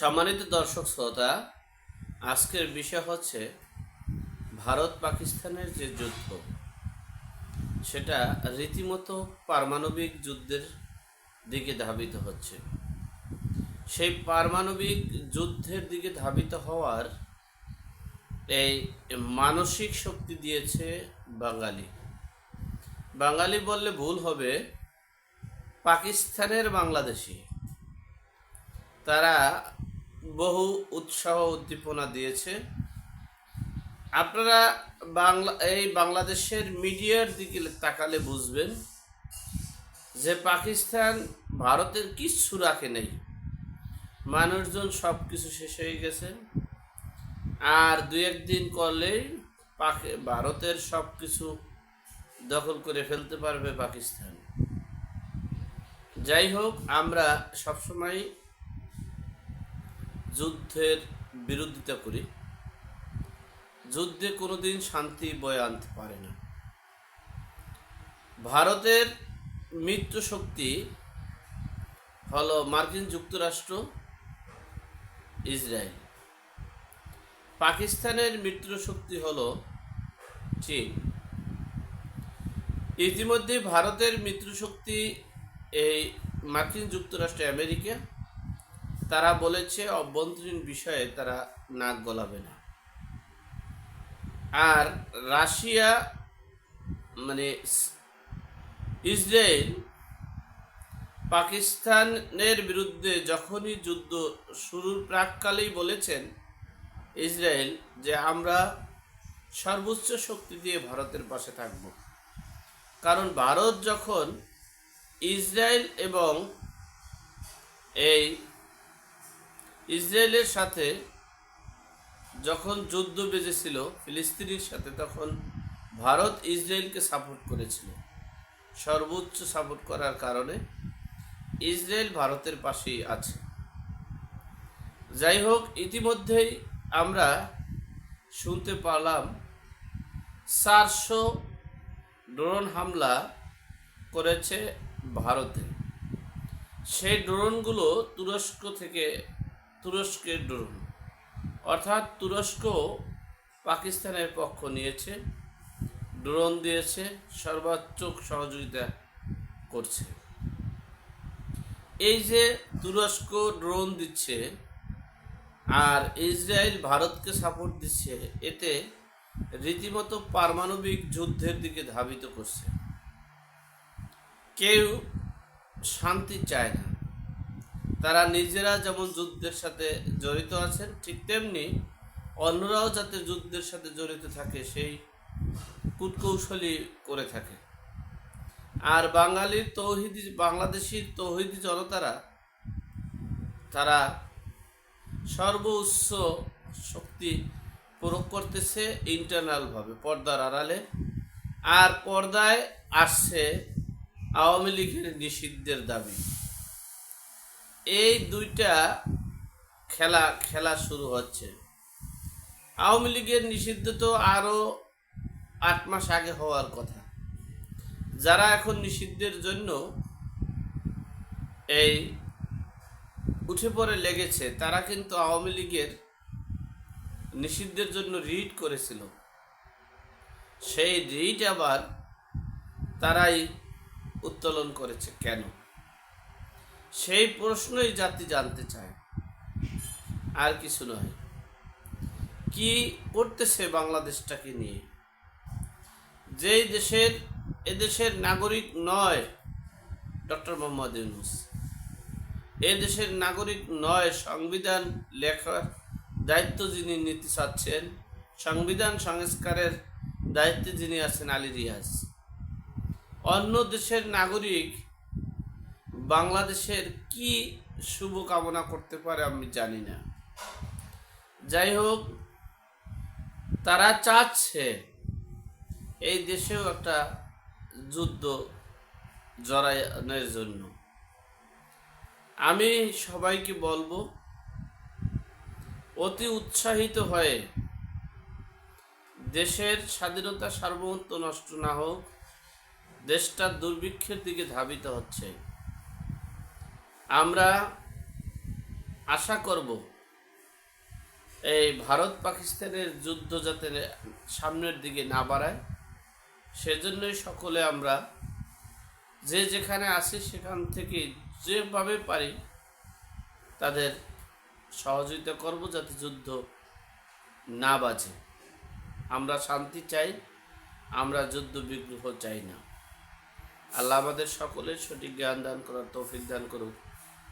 সম্মানিত দর্শক শ্রোতা, আজকের বিষয় হচ্ছে ভারত পাকিস্তানের যে যুদ্ধ, সেটা রীতিমতো পারমাণবিক যুদ্ধের দিকে ধাবিত হচ্ছে। সেই পারমাণবিক যুদ্ধের দিকে ধাবিত হওয়ার এই মানসিক শক্তি দিয়েছে বাঙালি। বাঙালি বললে ভুল হবে, পাকিস্তানের বাংলাদেশি, তারা বহু উৎসাহ উদ্দীপনা দিয়েছে। আপনারা বাংলা, এই বাংলাদেশের মিডিয়ার দিকে তাকালে বুঝবেন যে পাকিস্তান ভারতের কিচ্ছু রাখে নেই। মানুষজন সব কিছু শেষ হয়ে গেছে। আর দু একদিন করলেই ভারতের সব কিছু দখল করে ফেলতে পারবে পাকিস্তান। যাই হোক, আমরা সবসময় যুদ্ধের বিরোধিতা করি। যুদ্ধে কোনোদিন শান্তি বয়ে আনতে পারে না। ভারতের মিত্র শক্তি হলো মার্কিন যুক্তরাষ্ট্র, ইসরায়েল। পাকিস্তানের মিত্র শক্তি হলো চীন। ইতিমধ্যে ভারতের মিত্র শক্তি এই মার্কিন যুক্তরাষ্ট্র, আমেরিকা তারা বলেছে অভ্যন্তরীণ বিষয়ে তারা নাক গলাবে না। আর রাশিয়া মানে ইসরায়েল, পাকিস্তানের বিরুদ্ধে যখনই যুদ্ধ শুরুর প্রাককালেই বলেছেন ইসরায়েল যে আমরা সর্বোচ্চ শক্তি দিয়ে ভারতের পাশে থাকব। কারণ ভারত যখন ইসরায়েল এবং এই ইসরায়েলের সাথে যখন যুদ্ধ বেজেছিল, ফিলিস্তিনির সাথে, তখন ভারত ইসরায়েলকে সাপোর্ট করেছিল। সর্বোচ্চ সাপোর্ট করার কারণে ইসরায়েল ভারতের পাশেই আছে। যাই হোক ইতিমধ্যেই আমরা শুনতে পারলাম, চারশো ড্রোন হামলা করেছে ভারতে। সেই ড্রোনগুলো তুরস্ক থেকে তুরস্কের ড্রোন। অর্থাৎ তুরস্ক পাকিস্তানের পক্ষ নিয়েছে, ড্রোন দিয়েছে, সর্বাত্মক সহযোগিতা করছে। এই যে তুরস্ক ড্রোন দিচ্ছে আর ইসরায়েল ভারতকে সাপোর্ট দিচ্ছে, এতে রীতিমতো পারমাণবিক যুদ্ধের দিকে ধাবিত করছে। কেউ শান্তি চায় না। তারা নিজেরা যেমন যুদ্ধের সাথে জড়িত আছেন, ঠিক তেমনি অন্যরাও যাতে যুদ্ধের সাথে জড়িত থাকে, সেই কূটকৌশলী করে থাকে। আর বাঙালির তৌহিদি বাংলাদেশির তৌহিদি জনতারা, তারা সর্বোচ্চ শক্তি প্রয়োগ করতেছে ইন্টারনালভাবে পর্দার আড়ালে। আর পর্দায় আসছে আওয়ামী লীগের নিষিদ্ধের দাবি। এই দুইটা খেলা খেলা শুরু হচ্ছে। আওয়ামী লীগের নিষিদ্ধ তো আরও আট মাস আগে হওয়ার কথা। যারা এখন নিষিদ্ধের জন্য এই উঠে পড়ে লেগেছে, তারা কিন্তু আওয়ামী লীগের নিষিদ্ধের জন্য রিট করেছিল। সেই রিট আবার তারাই উত্তোলন করেছে। কেন? সেই প্রশ্নই জাতি জানতে চায়। আর কিছু নয়। কি করতেছে বাংলাদেশটাকে নিয়ে? যেই দেশের এদেশের নাগরিক নয় ডক্টর মোহাম্মদ ইউনুস। এ দেশের নাগরিক নয় সংবিধান লেখার দায়িত্ব যিনি নিতে চাচ্ছেন, সংবিধান সংস্কারের দায়িত্বে যিনি আছেন আলী রিয়াজ। অন্য দেশের নাগরিক বাংলাদেশের কি শুভ কামনা করতে পারে আমি জানি না। যাই হোক, তারা চাচ্ছে এই দেশেও একটা যুদ্ধ জড়ানোর জন্য। আমি সবাইকে বলব, অতি উৎসাহিত হয়ে দেশের স্বাধীনতা সার্বভৌমত্ব নষ্ট না হোক, দেশটা দুর্ভিক্ষের দিকে ধাবিত হচ্ছে। আমরা আশা করব এই ভারত পাকিস্তানের যুদ্ধ যাতে সামনের দিকে না বাড়ায়, সেজন্যই সকলে আমরা যে যেখানে আছে সেখান থেকে যেভাবে পারি তাদের সহযোগিতা করব যাতে যুদ্ধ না বাজে আমরা শান্তি চাই, আমরা যুদ্ধ বিগ্রহ চাই না। আল্লাহ আমাদের সকলের সঠিক জ্ঞান দান করার তৌফিক দান করুক।